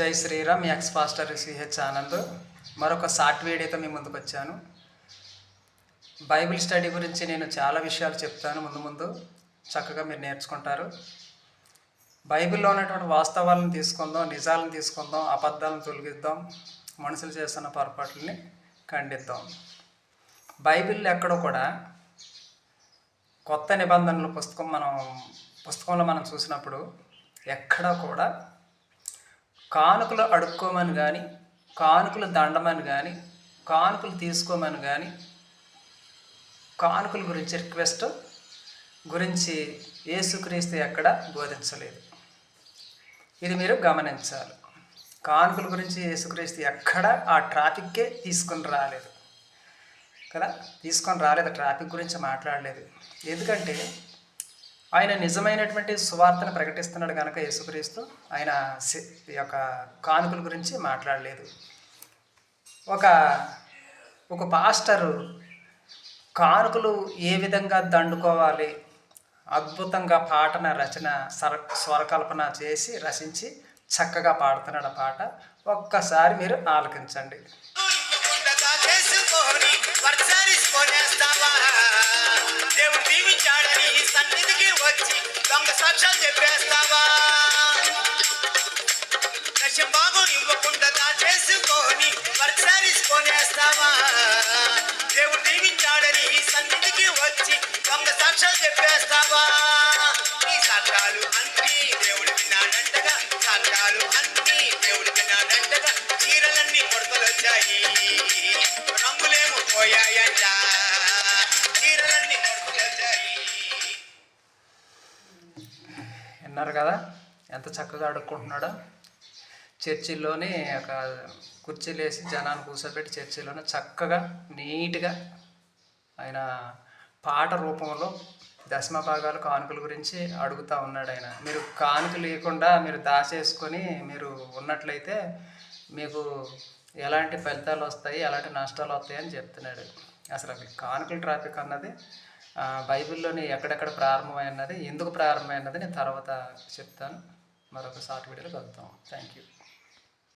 జై Sriram ex pastor CH Anand మరొక short వీడియోతో మీ ముందుకు వచ్చాను. బైబిల్ స్టడీ గురించి నేను చాలా విషయాలు చెప్తాను ముందు ముందు. చక్కగా మీరు నేర్చుకుంటారు. బైబిల్లో ఉన్నటువంటి వాస్తవాలను తీసుకుందాం నిజాలను తీసుకుందాం అబద్ధాలను తొలగిద్దాం మనుషులు చేస్తున్న పొరపాట్లని ఖండిద్దాం. బైబిల్ ఎక్కడో కూడా కొత్త నిబంధనల పుస్తకం మనం పుస్తకంలో మనం చూసినప్పుడు ఎక్కడా కూడా కానుకలు అడుక్కోమని కానీ కానుకలు దండమని కానీ కానుకలు తీసుకోమని కానీ కానుకల గురించి రిక్వెస్ట్ గురించి ఏసుక్రీస్తు ఎక్కడ బోధించలేదు. ఇది మీరు గమనించాలి. కానుకల గురించి యేసుక్రీస్తు ఎక్కడ ఆ ట్రాఫిక్కే తీసుకొని రాలేదు. కదా? తీసుకొని రాలేదు ట్రాఫిక్ గురించి మాట్లాడలేదు. ఎందుకంటే ఆయన నిజమైనటువంటి సువార్తను ప్రకటిస్తున్నాడు కనుక యేసుక్రీస్తు. ఆయన సి- ఈ యొక్క కానుకల గురించి మాట్లాడలేదు. ఒక ఒక పాస్టరు కానుకలు ఏ విధంగా దండుకోవాలి? అద్భుతంగా పాటన రచన సర స్వరకల్పన చేసి రచించి చక్కగా పాడుతున్నాడు ఆ పాట. ఒక్కసారి మీరు ఆలకించండి. దొంగ సాక్ష్యాలు చెప్పేస్తావా? లక్ష్యం బాగు ఇవ్వకుండా చేసుకొని వర్షారిసుకొనేస్తావా దేవుడు దీవించాడని ఈ సన్నిధికి వచ్చి దొంగ సాక్ష్యాలు చెప్పేస్తావా? ఈ సాక్ష్యాలు అన్నీ దేవుడు విన్నాడంటగా సాక్ష్యాలు అన్నీ దేవుడు విన్నాడంటగా చీరలన్నీ కొడుకలు వచ్చాయి రంగులేమో పోయాయంట. విన్నారు కదా ఎంత చక్కగా అడుక్కుంటున్నాడో. చర్చిల్లోనే ఒక కుర్చీలు వేసి జనాన్ని కూర్చోబెట్టి చర్చిలోనే చక్కగా నీట్గా ఆయన పాట రూపంలో దశమ భాగాలు కానుకల గురించి అడుగుతూ ఉన్నాడు ఆయన. మీరు కానుక లేకుండా మీరు దాచేసుకొని మీరు ఉన్నట్లయితే మీకు ఎలాంటి ఫలితాలు వస్తాయి ఎలాంటి నష్టాలు వస్తాయి అని చెప్తున్నాడు. అసలు అది కానుకల ట్రాఫిక్ అన్నది బైబిల్లోని ఎక్కడెక్కడ ప్రారంభమైనది ఎందుకు ప్రారంభమైనది నేను తర్వాత చెప్తాను. మరొక షార్ట్ వీడియోలో కలుగుతాం థ్యాంక్ యూ